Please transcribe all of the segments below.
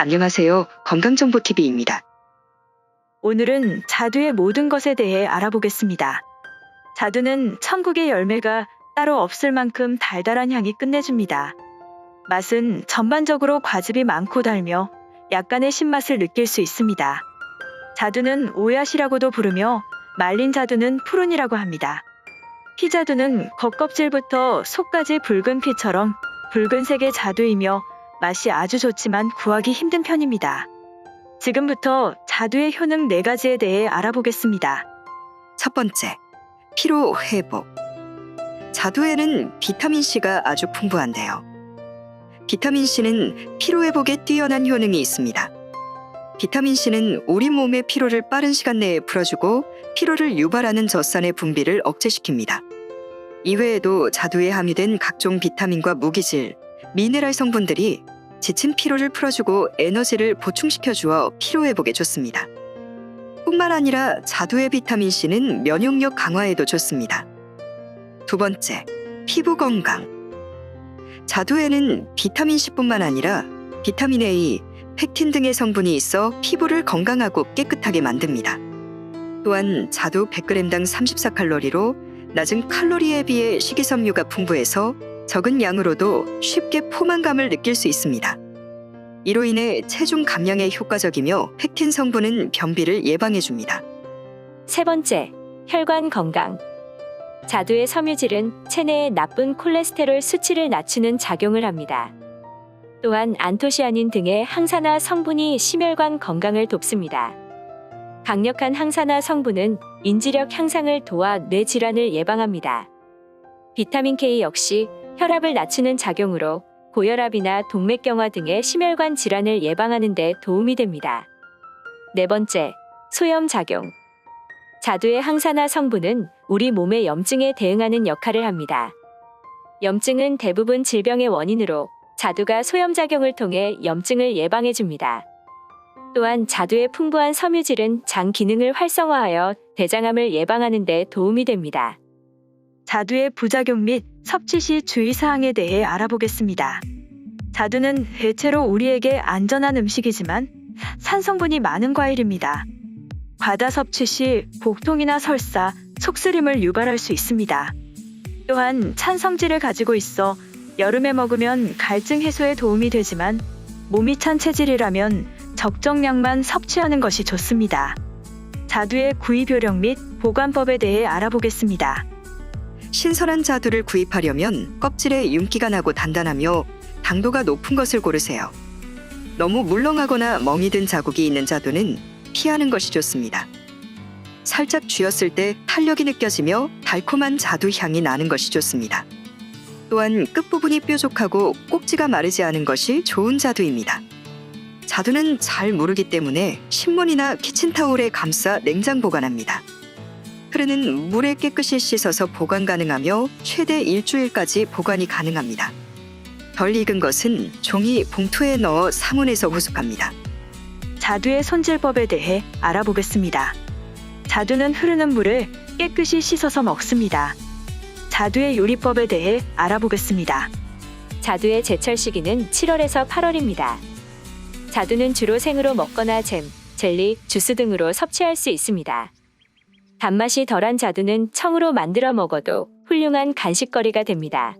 안녕하세요. 건강정보TV입니다. 오늘은 자두의 모든 것에 대해 알아보겠습니다. 자두는 천국의 열매가 따로 없을 만큼 달달한 향이 끝내줍니다. 맛은 전반적으로 과즙이 많고 달며 약간의 신맛을 느낄 수 있습니다. 자두는 오야시라고도 부르며 말린 자두는 푸른이라고 합니다. 피자두는 겉껍질부터 속까지 붉은 피처럼 붉은색의 자두이며 맛이 아주 좋지만 구하기 힘든 편입니다. 지금부터 자두의 효능 4가지에 대해 알아보겠습니다. 첫 번째, 피로 회복. 자두에는 비타민C가 아주 풍부한데요. 비타민C는 피로 회복에 뛰어난 효능이 있습니다. 비타민C는 우리 몸의 피로를 빠른 시간 내에 풀어주고 피로를 유발하는 젖산의 분비를 억제시킵니다. 이외에도 자두에 함유된 각종 비타민과 무기질, 미네랄 성분들이 지친 피로를 풀어주고 에너지를 보충시켜 주어 피로 회복에 좋습니다. 뿐만 아니라 자두의 비타민 C는 면역력 강화에도 좋습니다. 두 번째, 피부 건강. 자두에는 비타민 C뿐만 아니라 비타민 A, 팩틴 등의 성분이 있어 피부를 건강하고 깨끗하게 만듭니다. 또한 자두 100g당 34칼로리로 낮은 칼로리에 비해 식이섬유가 풍부해서 적은 양으로도 쉽게 포만감을 느낄 수 있습니다. 이로 인해 체중 감량에 효과적이며 팩틴 성분은 변비를 예방해 줍니다. 세 번째, 혈관 건강. 자두의 섬유질은 체내의 나쁜 콜레스테롤 수치를 낮추는 작용을 합니다. 또한 안토시아닌 등의 항산화 성분이 심혈관 건강을 돕습니다. 강력한 항산화 성분은 인지력 향상을 도와 뇌 질환을 예방합니다. 비타민 K 역시 혈압을 낮추는 작용으로 고혈압이나 동맥경화 등의 심혈관 질환을 예방하는 데 도움이 됩니다. 네 번째, 소염 작용. 자두의 항산화 성분은 우리 몸의 염증에 대응하는 역할을 합니다. 염증은 대부분 질병의 원인으로 자두가 소염작용을 통해 염증을 예방해 줍니다. 또한 자두의 풍부한 섬유질은 장 기능을 활성화하여 대장암을 예방하는 데 도움이 됩니다. 자두의 부작용 및 섭취 시 주의사항에 대해 알아보겠습니다. 자두는 대체로 우리에게 안전한 음식이지만 산성분이 많은 과일입니다. 과다 섭취 시 복통이나 설사, 속쓰림을 유발할 수 있습니다. 또한 찬 성질을 가지고 있어 여름에 먹으면 갈증 해소에 도움이 되지만 몸이 찬 체질이라면 적정량만 섭취하는 것이 좋습니다. 자두의 구입 요령 및 보관법에 대해 알아보겠습니다. 신선한 자두를 구입하려면 껍질에 윤기가 나고 단단하며 당도가 높은 것을 고르세요. 너무 물렁하거나 멍이 든 자국이 있는 자두는 피하는 것이 좋습니다. 살짝 쥐었을 때 탄력이 느껴지며 달콤한 자두 향이 나는 것이 좋습니다. 또한 끝부분이 뾰족하고 꼭지가 마르지 않은 것이 좋은 자두입니다. 자두는 잘 무르기 때문에 신문이나 키친타올에 감싸 냉장 보관합니다. 흐르는 물에 깨끗이 씻어서 보관 가능하며 최대 일주일까지 보관이 가능합니다. 덜 익은 것은 종이 봉투에 넣어 상온에서 후숙합니다. 자두의 손질법에 대해 알아보겠습니다. 자두는 흐르는 물을 깨끗이 씻어서 먹습니다. 자두의 요리법에 대해 알아보겠습니다. 자두의 제철 시기는 7월에서 8월입니다. 자두는 주로 생으로 먹거나 잼, 젤리, 주스 등으로 섭취할 수 있습니다. 단맛이 덜한 자두는 청으로 만들어 먹어도 훌륭한 간식거리가 됩니다.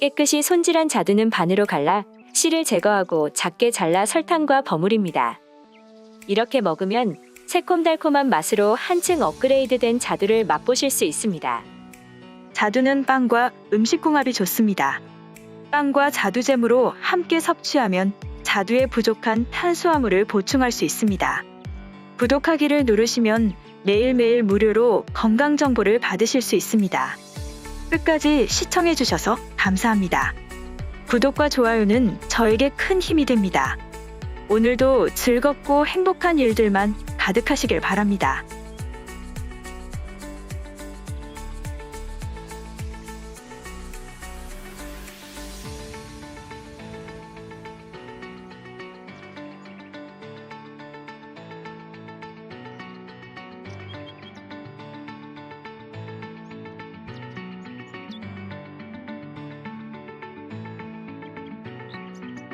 깨끗이 손질한 자두는 반으로 갈라 씨를 제거하고 작게 잘라 설탕과 버무립니다. 이렇게 먹으면 새콤달콤한 맛으로 한층 업그레이드된 자두를 맛보실 수 있습니다. 자두는 빵과 음식궁합이 좋습니다. 빵과 자두잼으로 함께 섭취하면 자두의 부족한 탄수화물을 보충할 수 있습니다. 구독하기를 누르시면 매일매일 무료로 건강 정보를 받으실 수 있습니다. 끝까지 시청해 주셔서 감사합니다. 구독과 좋아요는 저에게 큰 힘이 됩니다. 오늘도 즐겁고 행복한 일들만 가득하시길 바랍니다.